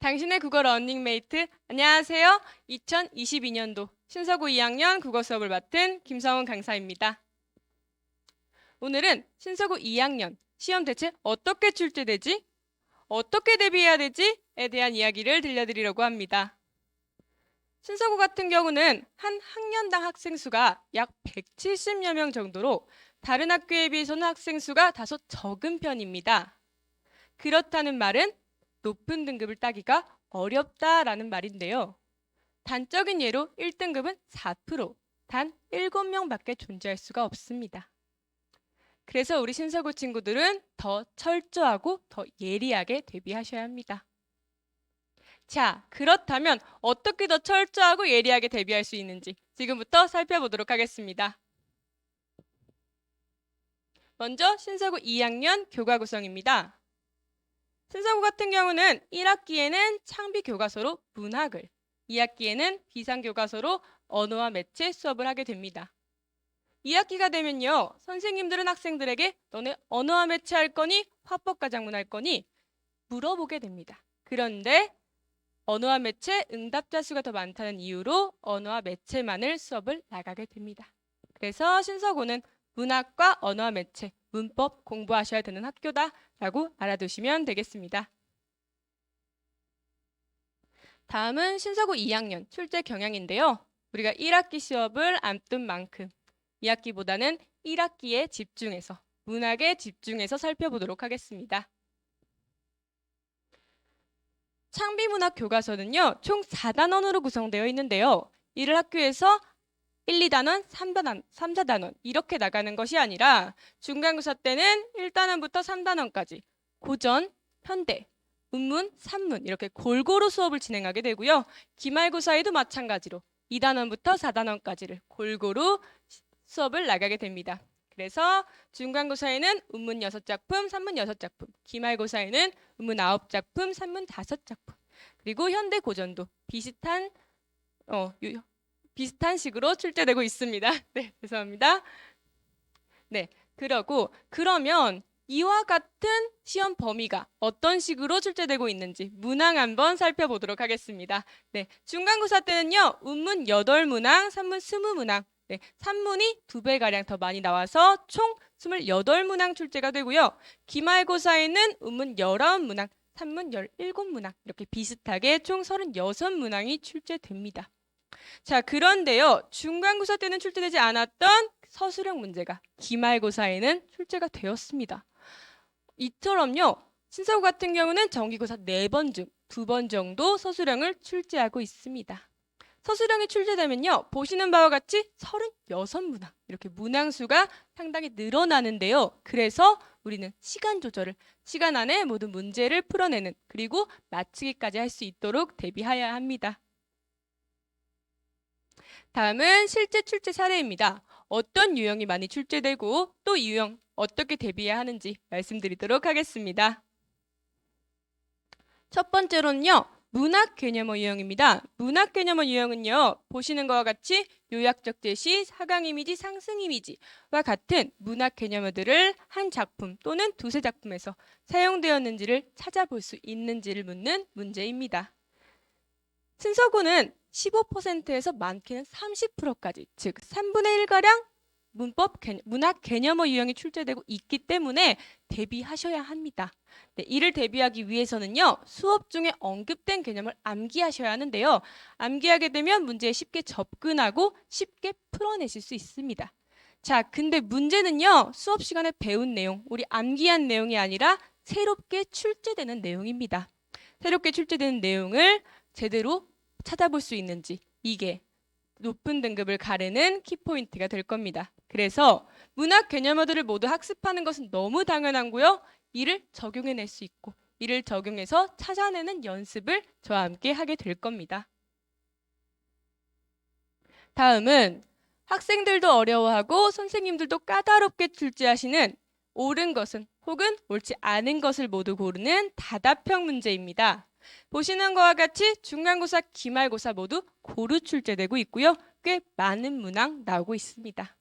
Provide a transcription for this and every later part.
당신의 국어 런닝메이트 안녕하세요. 2022년도 신서구 2학년 국어 수업을 맡은 김성훈 강사입니다. 오늘은 신서구 2학년 시험 대체 어떻게 출제되지? 어떻게 대비해야 되지?에 대한 이야기를 들려드리려고 합니다. 신서구 같은 경우는 한 학년당 학생 수가 약 170여 명 정도로 다른 학교에 비해서는 학생 수가 다소 적은 편입니다. 그렇다는 말은 높은 등급을 따기가 어렵다라는 말인데요. 단적인 예로 1등급은 4%, 단 7명밖에 존재할 수가 없습니다. 그래서 우리 신서구 친구들은 더 철저하고 더 예리하게 대비하셔야 합니다. 자, 그렇다면 어떻게 더 철저하고 예리하게 대비할 수 있는지 지금부터 살펴보도록 하겠습니다. 먼저 신서구 2학년 교과 구성입니다. 신서구 같은 경우는 1학기에는 창비 교과서로 문학을, 2학기에는 비상 교과서로 언어와 매체 수업을 하게 됩니다. 2학기가 되면요. 선생님들은 학생들에게 너네 언어와 매체 할 거니 화법과 작문 할 거니 물어보게 됩니다. 그런데 언어와 매체 응답자 수가 더 많다는 이유로 언어와 매체만을 수업을 나가게 됩니다. 그래서 신서구는 문학과 언어와 매체, 문법 공부하셔야 되는 학교다 라고 알아두시면 되겠습니다. 다음은 신서구 2학년 출제 경향인데요. 우리가 1학기 시험을 앞둔 만큼 2학기보다는 1학기에 집중해서 문학에 집중해서 살펴보도록 하겠습니다. 창비문학 교과서는요. 총 4단원으로 구성되어 있는데요. 이를 학교에서 1, 2단원, 3단원, 3, 4단원 이렇게 나가는 것이 아니라 중간고사 때는 1단원부터 3단원까지 고전, 현대, 운문, 산문 이렇게 골고루 수업을 진행하게 되고요. 기말고사에도 마찬가지로 2단원부터 4단원까지를 골고루 수업을 나가게 됩니다. 그래서 중간고사에는 운문 6작품, 산문 6작품, 기말고사에는 운문 9작품, 산문 5작품, 그리고 현대 고전도 비슷한 어, 유, 비슷한 식으로 출제되고 있습니다. 네, 죄송합니다. 네, 그러고 그러면 이와 같은 시험 범위가 어떤 식으로 출제되고 있는지 문항 한번 살펴보도록 하겠습니다. 네, 중간고사 때는요. 운문 8문항, 산문 20문항, 네, 산문이 두 배가량 더 많이 나와서 총 28문항 출제가 되고요. 기말고사에는 운문 19문항, 산문 17문항 이렇게 비슷하게 총 36문항이 출제됩니다. 자, 그런데요. 중간고사 때는 출제되지 않았던 서술형 문제가 기말고사에는 출제가 되었습니다. 이처럼요. 신서구 같은 경우는 정기고사 4번 중 2번 정도 서술형을 출제하고 있습니다. 서술형이 출제되면요. 보시는 바와 같이 36문항 이렇게 문항 수가 상당히 늘어나는데요. 그래서 우리는 시간 조절을 시간 안에 모든 문제를 풀어내는 그리고 마치기까지 할 수 있도록 대비해야 합니다. 다음은 실제 출제 사례입니다. 어떤 유형이 많이 출제되고 또 이 유형 어떻게 대비해야 하는지 말씀드리도록 하겠습니다. 첫 번째로는요. 문학 개념어 유형입니다. 문학 개념어 유형은요. 보시는 것과 같이 요약적 제시, 사강 이미지, 상승 이미지와 같은 문학 개념어들을 한 작품 또는 두세 작품에서 사용되었는지를 찾아볼 수 있는지를 묻는 문제입니다. 순서구는 15%에서 많게는 30%까지 즉 3분의 1가량 문법 문학 개념어 유형이 출제되고 있기 때문에 대비하셔야 합니다. 네, 이를 대비하기 위해서는요. 수업 중에 언급된 개념을 암기하셔야 하는데요. 암기하게 되면 문제에 쉽게 접근하고 쉽게 풀어내실 수 있습니다. 자, 근데 문제는요. 수업 시간에 배운 내용, 우리 암기한 내용이 아니라 새롭게 출제되는 내용입니다. 새롭게 출제되는 내용을 제대로 찾아볼 수 있는지 이게 높은 등급을 가르는 키포인트가 될 겁니다. 그래서 문학 개념어들을 모두 학습하는 것은 너무 당연하고요. 이를 적용해낼 수 있고 이를 적용해서 찾아내는 연습을 저와 함께 하게 될 겁니다. 다음은 학생들도 어려워하고 선생님들도 까다롭게 출제하시는 옳은 것은 혹은 옳지 않은 것을 모두 고르는 다답형 문제입니다. 보시는 것과 같이 중간고사, 기말고사 모두 고루 출제되고 있고요. 꽤 많은 문항 나오고 있습니다.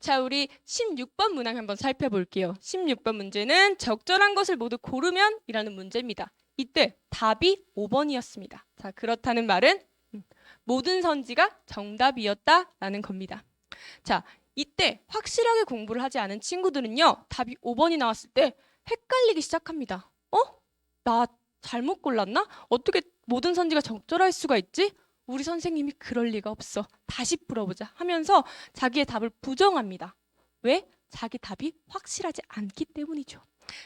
자, 우리 16번 문항 한번 살펴볼게요. 16번 문제는 적절한 것을 모두 고르면 이라는 문제입니다. 이때 답이 5번이었습니다. 자, 그렇다는 말은 음, 모든 선지가 정답이었다라는 겁니다. 자, 이때 확실하게 공부를 하지 않은 친구들은요, 답이 5번이 나왔을 때 헷갈리기 시작합니다. 어? 나 잘못 골랐나? 어떻게 모든 선지가 적절할 수가 있지? 우리 선생님이 그럴 리가 없어. 다시 풀어보자 하면서 자기의 답을 부정합니다. 왜? 자기 답이 확실하지 않기 때문이죠.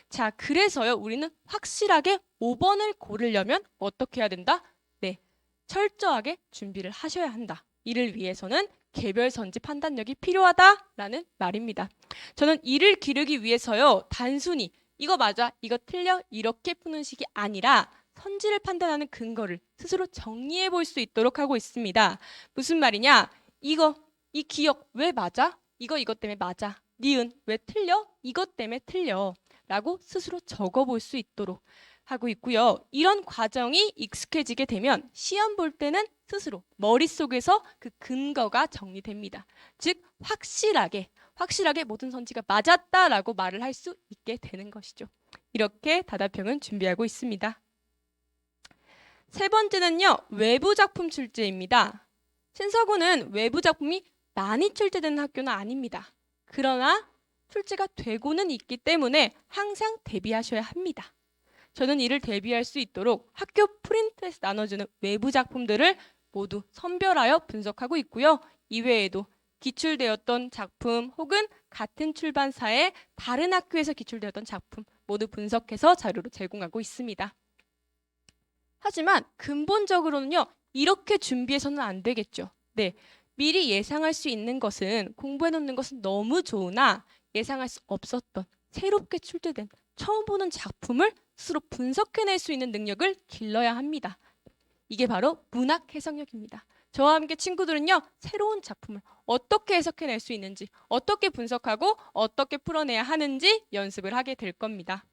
자, 그래서요, 우리는 확실하게 5번을 고르려면 어떻게 해야 된다? 네, 철저하게 준비를 하셔야 한다. 이를 위해서는 개별 선지 판단력이 필요하다라는 말입니다. 저는 이를 기르기 위해서요, 단순히 이거 맞아, 이거 틀려, 이렇게 푸는 식이 아니라 선지를 판단하는 근거를 스스로 정리해 볼 수 있도록 하고 있습니다. 무슨 말이냐? 이거, 이 기억 왜 맞아? 이거, 이것 때문에 맞아. 니은 왜 틀려? 이것 때문에 틀려. 라고 스스로 적어 볼 수 있도록 하고 있고요. 이런 과정이 익숙해지게 되면 시험 볼 때는 스스로 머릿속에서 그 근거가 정리됩니다. 즉, 확실하게, 확실하게 모든 선지가 맞았다라고 말을 할 수 있게 되는 것이죠. 이렇게 다다평은 준비하고 있습니다. 세 번째는요, 외부 작품 출제입니다. 신서구는 외부 작품이 많이 출제되는 학교는 아닙니다. 그러나 출제가 되고는 있기 때문에 항상 대비하셔야 합니다. 저는 이를 대비할 수 있도록 학교 프린트에서 나눠주는 외부 작품들을 모두 선별하여 분석하고 있고요. 이외에도 기출되었던 작품 혹은 같은 출판사의 다른 학교에서 기출되었던 작품 모두 분석해서 자료로 제공하고 있습니다. 하지만 근본적으로는요, 이렇게 준비해서는 안 되겠죠. 네. 미리 예상할 수 있는 것은 공부해 놓는 것은 너무 좋으나 예상할 수 없었던 새롭게 출제된 처음 보는 작품을 스스로 분석해낼 수 있는 능력을 길러야 합니다. 이게 바로 문학 해석력입니다. 저와 함께 친구들은요, 새로운 작품을 어떻게 해석해낼 수 있는지, 어떻게 분석하고 어떻게 풀어내야 하는지 연습을 하게 될 겁니다.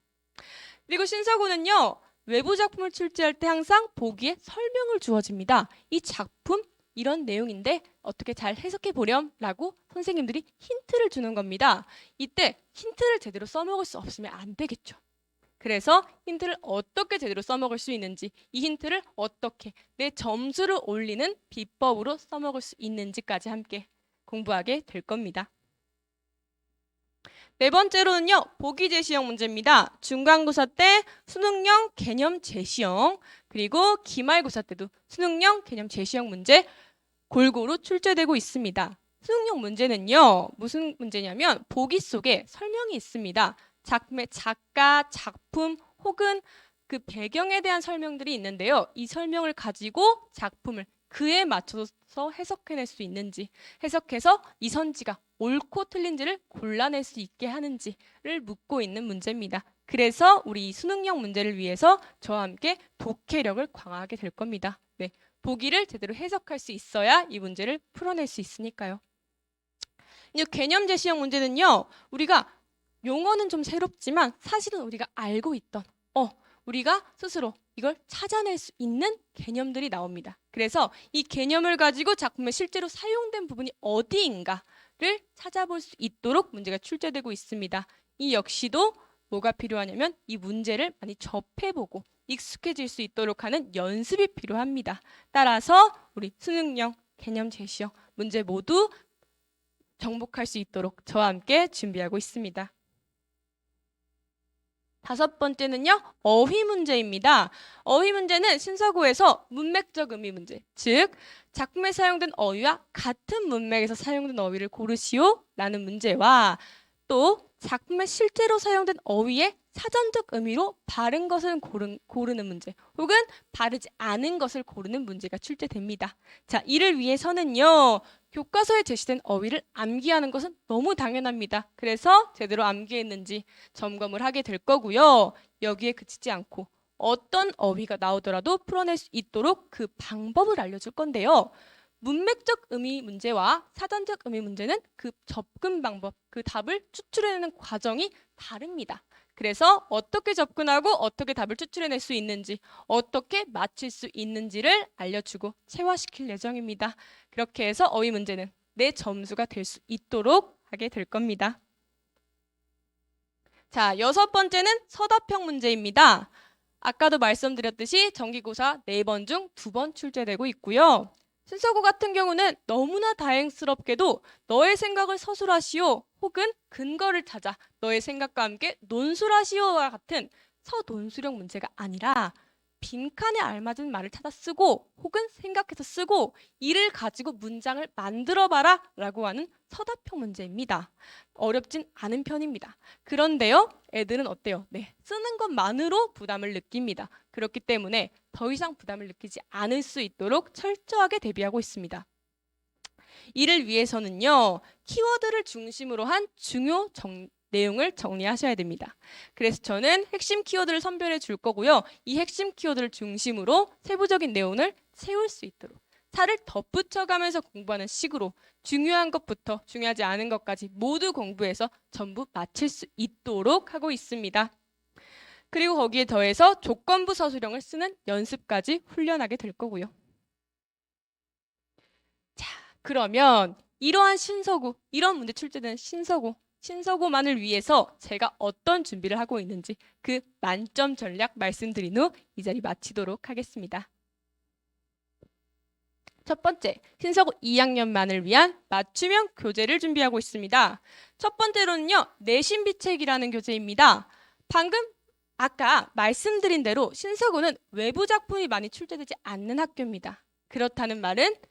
그리고 신서구는요, 외부 작품을 출제할 때 항상 보기에 설명을 주어집니다. 이 작품 이런 내용인데 어떻게 잘 해석해 보렴라고 선생님들이 힌트를 주는 겁니다. 이때 힌트를 제대로 써먹을 수 없으면 안 되겠죠. 그래서 힌트를 어떻게 제대로 써먹을 수 있는지, 이 힌트를 어떻게 내 점수를 올리는 비법으로 써먹을 수 있는지까지 함께 공부하게 될 겁니다. 네 번째로는요, 보기 제시형 문제입니다. 중간고사 때 수능형 개념 제시형, 그리고 기말고사 때도 수능형 개념 제시형 문제 골고루 출제되고 있습니다. 수능형 문제는요, 무슨 문제냐면 보기 속에 설명이 있습니다. 작품의 작가, 작품 혹은 그 배경에 대한 설명들이 있는데요. 이 설명을 가지고 작품을 그에 맞춰서 해석해낼 수 있는지, 해석해서 이 선지가 옳고 틀린지를 골라낼 수 있게 하는지를 묻고 있는 문제입니다. 그래서 우리 이 수능형 문제를 위해서 저와 함께 독해력을 강화하게 될 겁니다. 네. 보기를 제대로 해석할 수 있어야 이 문제를 풀어낼 수 있으니까요. 이 개념 제시형 문제는요. 우리가 용어는 좀 새롭지만 사실은 우리가 알고 있던 어, 우리가 스스로 이걸 찾아낼 수 있는 개념들이 나옵니다. 그래서 이 개념을 가지고 작품에 실제로 사용된 부분이 어디인가를 찾아볼 수 있도록 문제가 출제되고 있습니다. 이 역시도 뭐가 필요하냐면 이 문제를 많이 접해보고 익숙해질 수 있도록 하는 연습이 필요합니다. 따라서 우리 수능형, 개념 제시형 문제 모두 정복할 수 있도록 저와 함께 준비하고 있습니다. 다섯 번째는요, 어휘 문제입니다. 어휘 문제는 신서구에서 문맥적 의미 문제, 즉, 작품에 사용된 어휘와 같은 문맥에서 사용된 어휘를 고르시오 라는 문제와 또 작품에 실제로 사용된 어휘의 사전적 의미로 바른 것을 고른, 고르는 문제 혹은 바르지 않은 것을 고르는 문제가 출제됩니다. 자, 이를 위해서는요. 교과서에 제시된 어휘를 암기하는 것은 너무 당연합니다. 그래서 제대로 암기했는지 점검을 하게 될 거고요. 여기에 그치지 않고 어떤 어휘가 나오더라도 풀어낼 수 있도록 그 방법을 알려줄 건데요. 문맥적 의미 문제와 사전적 의미 문제는 그 접근 방법, 그 답을 추출해내는 과정이 다릅니다. 그래서 어떻게 접근하고 어떻게 답을 추출해낼 수 있는지, 어떻게 맞힐 수 있는지를 알려주고 체화시킬 예정입니다. 그렇게 해서 어휘 문제는 내 점수가 될 수 있도록 하게 될 겁니다. 자, 여섯 번째는 서답형 문제입니다. 아까도 말씀드렸듯이 정기고사 네 번 중 두 번 출제되고 있고요. 순서고 같은 경우는 너무나 다행스럽게도 너의 생각을 서술하시오 혹은 근거를 찾아 너의 생각과 함께 논술하시오와 같은 서논술형 문제가 아니라 빈칸에 알맞은 말을 찾아 쓰고 혹은 생각해서 쓰고 이를 가지고 문장을 만들어 봐라 라고 하는 서답형 문제입니다. 어렵진 않은 편입니다. 그런데요, 애들은 어때요? 네, 쓰는 것만으로 부담을 느낍니다. 그렇기 때문에 더 이상 부담을 느끼지 않을 수 있도록 철저하게 대비하고 있습니다. 이를 위해서는요, 키워드를 중심으로 한 중요 정, 내용을 정리하셔야 됩니다. 그래서 저는 핵심 키워드를 선별해 줄 거고요. 이 핵심 키워드를 중심으로 세부적인 내용을 채울 수 있도록 살을 덧붙여가면서 공부하는 식으로 중요한 것부터 중요하지 않은 것까지 모두 공부해서 전부 마칠 수 있도록 하고 있습니다. 그리고 거기에 더해서 조건부 서술형을 쓰는 연습까지 훈련하게 될 거고요. 자, 그러면 이러한 신서구, 이런 문제 출제되는 신서구, 신서구만을 위해서 제가 어떤 준비를 하고 있는지 그 만점 전략 말씀드린 후 이 자리 마치도록 하겠습니다. 첫 번째, 신서구 2학년만을 위한 맞춤형 교재를 준비하고 있습니다. 첫 번째로는요, 내신 비책이라는 교재입니다. 방금 아까 말씀드린 대로 신서구는 외부 작품이 많이 출제되지 않는 학교입니다. 그렇다는 말은 네,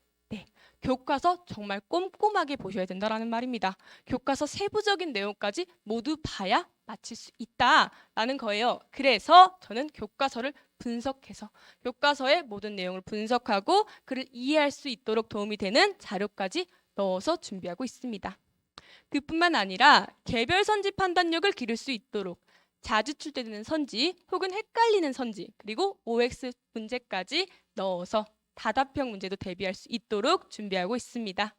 교과서 정말 꼼꼼하게 보셔야 된다라는 말입니다. 교과서 세부적인 내용까지 모두 봐야 마칠 수 있다라는 거예요. 그래서 저는 교과서를 분석해서 교과서의 모든 내용을 분석하고 그를 이해할 수 있도록 도움이 되는 자료까지 넣어서 준비하고 있습니다. 그뿐만 아니라 개별 선지 판단력을 기를 수 있도록 자주 출제되는 선지 혹은 헷갈리는 선지 그리고 OX 문제까지 넣어서 다답형 문제도 대비할 수 있도록 준비하고 있습니다.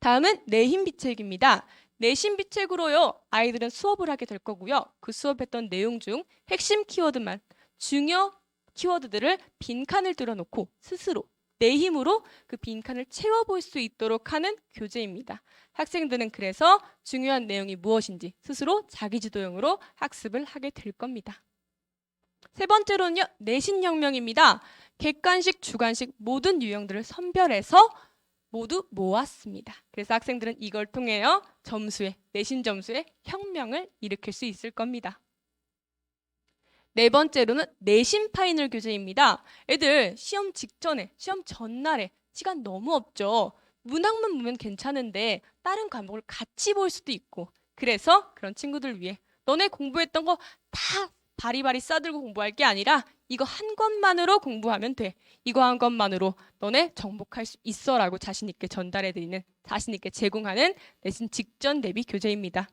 다음은 내힘 비책입니다. 내신 비책으로요 아이들은 수업을 하게 될 거고요. 그 수업했던 내용 중 핵심 키워드만 중요 키워드들을 빈칸을 뚫어놓고 스스로 내 힘으로 그 빈칸을 채워볼 수 있도록 하는 교재입니다. 학생들은 그래서 중요한 내용이 무엇인지 스스로 자기주도형으로 학습을 하게 될 겁니다. 세 번째로는요, 내신혁명입니다. 객관식, 주관식 모든 유형들을 선별해서 모두 모았습니다. 그래서 학생들은 이걸 통해요 점수에 내신 점수에 혁명을 일으킬 수 있을 겁니다. 네 번째로는 내신 파이널 교재입니다. 애들 시험 직전에 시험 전날에 시간 너무 없죠. 문학만 보면 괜찮은데 다른 과목을 같이 볼 수도 있고 그래서 그런 친구들 위해 너네 공부했던 거 다 바리바리 싸들고 공부할 게 아니라 이거 한 것만으로 공부하면 돼. 이거 한 것만으로 너네 정복할 수 있어라고 자신 있게 전달해 드리는 자신 있게 제공하는 내신 직전 대비 교재입니다.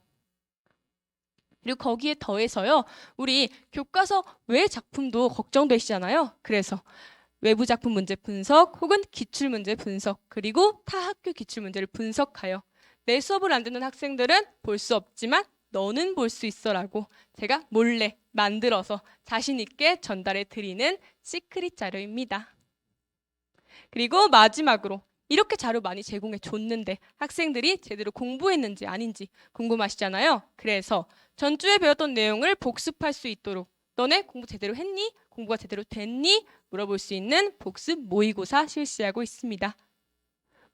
그리고 거기에 더해서요. 우리 교과서 외 작품도 걱정되시잖아요. 그래서 외부 작품 문제 분석 혹은 기출 문제 분석 그리고 타 학교 기출 문제를 분석하여 내 수업을 안 듣는 학생들은 볼 수 없지만 너는 볼 수 있어라고 제가 몰래 만들어서 자신 있게 전달해 드리는 시크릿 자료입니다. 그리고 마지막으로 이렇게 자료 많이 제공해 줬는데 학생들이 제대로 공부했는지 아닌지 궁금하시잖아요. 그래서 전주에 배웠던 내용을 복습할 수 있도록 너네 공부 제대로 했니? 공부가 제대로 됐니? 물어볼 수 있는 복습 모의고사 실시하고 있습니다.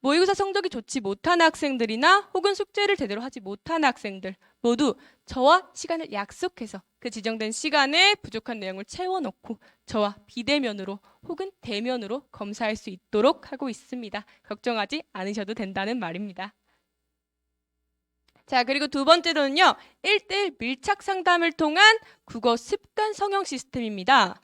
모의고사 성적이 좋지 못한 학생들이나 혹은 숙제를 제대로 하지 못한 학생들 모두 저와 시간을 약속해서 그 지정된 시간에 부족한 내용을 채워놓고 저와 비대면으로 혹은 대면으로 검사할 수 있도록 하고 있습니다. 걱정하지 않으셔도 된다는 말입니다. 자, 그리고 두 번째로는요. 1대1 밀착 상담을 통한 국어 습관 성형 시스템입니다.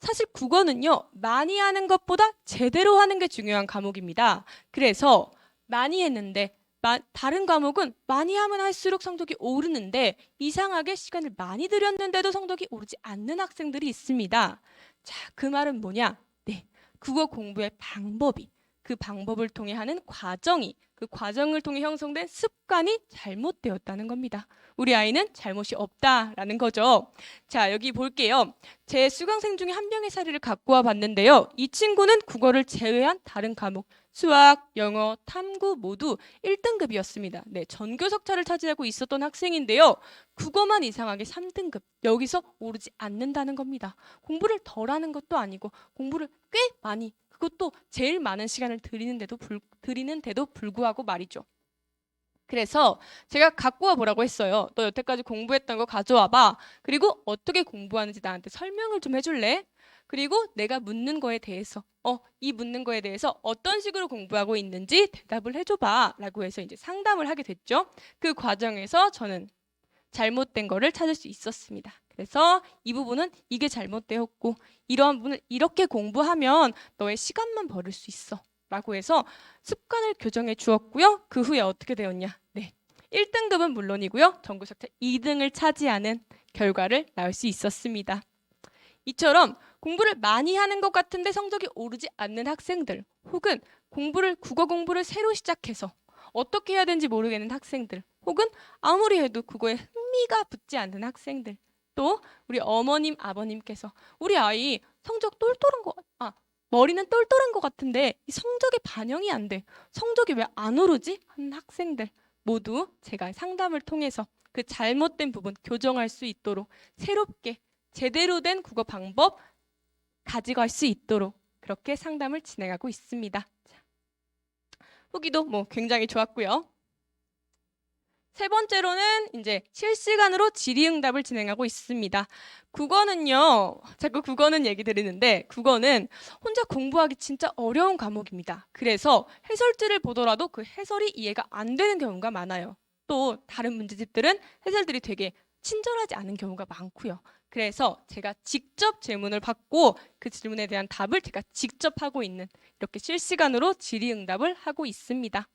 사실 국어는요, 많이 하는 것보다 제대로 하는 게 중요한 과목입니다. 그래서 많이 했는데 마, 다른 과목은 많이 하면 할수록 성적이 오르는데 이상하게 시간을 많이 들였는데도 성적이 오르지 않는 학생들이 있습니다. 자, 그 말은 뭐냐? 네. 국어 공부의 방법이 그 방법을 통해 하는 과정이 그 과정을 통해 형성된 습관이 잘못되었다는 겁니다. 우리 아이는 잘못이 없다라는 거죠. 자, 여기 볼게요. 제 수강생 중에 한 명의 사례를 갖고 와 봤는데요. 이 친구는 국어를 제외한 다른 과목 수학, 영어, 탐구 모두 1등급이었습니다. 네, 전교석차를 차지하고 있었던 학생인데요. 국어만 이상하게 3등급. 여기서 오르지 않는다는 겁니다. 공부를 덜 하는 것도 아니고 공부를 꽤 많이 그것도 제일 많은 시간을 들이는데도 불, 들이는데도 불구하고 말이죠. 그래서 제가 갖고 와 보라고 했어요. 너 여태까지 공부했던 거 가져와 봐. 그리고 어떻게 공부하는지 나한테 설명을 좀 해줄래? 그리고 내가 묻는 거에 대해서 어, 이 묻는 거에 대해서 어떤 식으로 공부하고 있는지 대답을 해줘봐. 라고 해서 이제 상담을 하게 됐죠. 그 과정에서 저는 잘못된 거를 찾을 수 있었습니다. 그래서 이 부분은 이게 잘못되었고 이러한 부분을 이렇게 공부하면 너의 시간만 벌을 수 있어. 라고 해서 습관을 교정해 주었고요. 그 후에 어떻게 되었냐? 네. 1등급은 물론이고요. 전국석차 2등을 차지하는 결과를 낳을 수 있었습니다. 이처럼 공부를 많이 하는 것 같은데 성적이 오르지 않는 학생들 혹은 공부를 국어 공부를 새로 시작해서 어떻게 해야 되는지 모르겠는 학생들 혹은 아무리 해도 국어에 흥미가 붙지 않는 학생들 또 우리 어머님 아버님께서 우리 아이 성적 똘똘한 거 아, 머리는 똘똘한 것 같은데 이 성적에 반영이 안 돼. 성적이 왜 안 오르지? 하는 학생들 모두 제가 상담을 통해서 그 잘못된 부분 교정할 수 있도록 새롭게 제대로 된 국어 방법 가지고 갈 수 있도록 그렇게 상담을 진행하고 있습니다. 자, 후기도 뭐 굉장히 좋았고요. 세 번째로는 이제 실시간으로 질의응답을 진행하고 있습니다. 국어는요, 자꾸 국어는 얘기 드리는데, 국어는 혼자 공부하기 진짜 어려운 과목입니다. 그래서 해설지를 보더라도 그 해설이 이해가 안 되는 경우가 많아요. 또 다른 문제집들은 해설들이 되게 친절하지 않은 경우가 많고요. 그래서 제가 직접 질문을 받고 그 질문에 대한 답을 제가 직접 하고 있는 이렇게 실시간으로 질의응답을 하고 있습니다.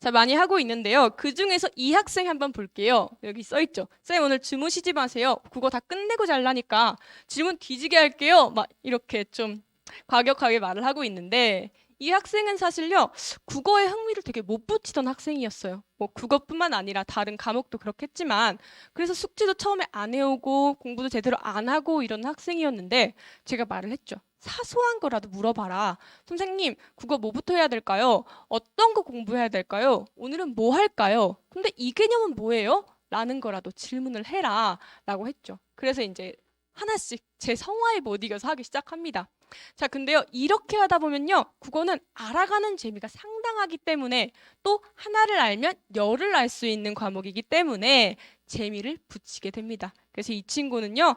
자, 많이 하고 있는데요. 그 중에서 이 학생 한번 볼게요. 여기 써 있죠. 쌤 오늘 주무시지 마세요. 국어 다 끝내고 잘라니까 질문 뒤지게 할게요. 막 이렇게 좀 과격하게 말을 하고 있는데 이 학생은 사실요 국어에 흥미를 되게 못 붙이던 학생이었어요. 뭐 국어뿐만 아니라 다른 과목도 그렇겠지만 그래서 숙제도 처음에 안 해오고 공부도 제대로 안 하고 이런 학생이었는데 제가 말을 했죠. 사소한 거라도 물어봐라. 선생님, 국어 뭐부터 해야 될까요? 어떤 거 공부해야 될까요? 오늘은 뭐 할까요? 근데 이 개념은 뭐예요? 라는 거라도 질문을 해라. 라고 했죠. 그래서 이제 하나씩 제 성화에 못 이겨서 하기 시작합니다. 자, 근데요, 이렇게 하다 보면요, 국어는 알아가는 재미가 상당하기 때문에 또 하나를 알면 열을 알 수 있는 과목이기 때문에 재미를 붙이게 됩니다. 그래서 이 친구는요,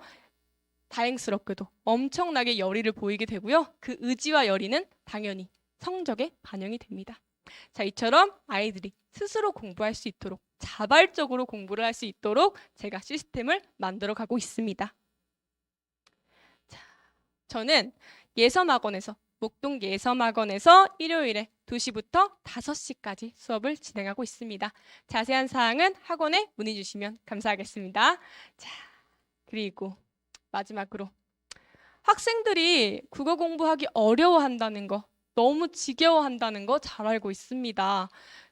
다행스럽게도 엄청나게 열의를 보이게 되고요. 그 의지와 열의는 당연히 성적에 반영이 됩니다. 자, 이처럼 아이들이 스스로 공부할 수 있도록 자발적으로 공부를 할 수 있도록 제가 시스템을 만들어 가고 있습니다. 자, 저는 예섬학원에서 목동 예섬학원에서 일요일에 2시부터 5시까지 수업을 진행하고 있습니다. 자세한 사항은 학원에 문의 주시면 감사하겠습니다. 자, 그리고 마지막으로 학생들이 국어 공부하기 어려워한다는 거, 너무 지겨워한다는 거 잘 알고 있습니다.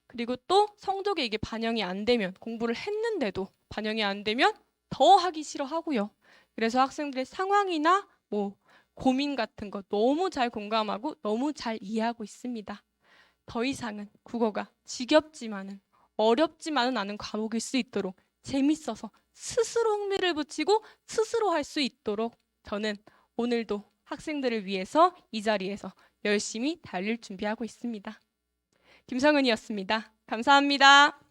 그리고 또 성적에 이게 반영이 안 되면 공부를 했는데도 반영이 안 되면 더 하기 싫어하고요. 그래서 학생들의 상황이나 뭐 고민 같은 거 너무 잘 공감하고 너무 잘 이해하고 있습니다. 더 이상은 국어가 지겹지만은 어렵지만은 않은 과목일 수 있도록 재밌어서 스스로 흥미를 붙이고 스스로 할 수 있도록 저는 오늘도 학생들을 위해서 이 자리에서 열심히 달릴 준비하고 있습니다. 김성은이었습니다. 감사합니다.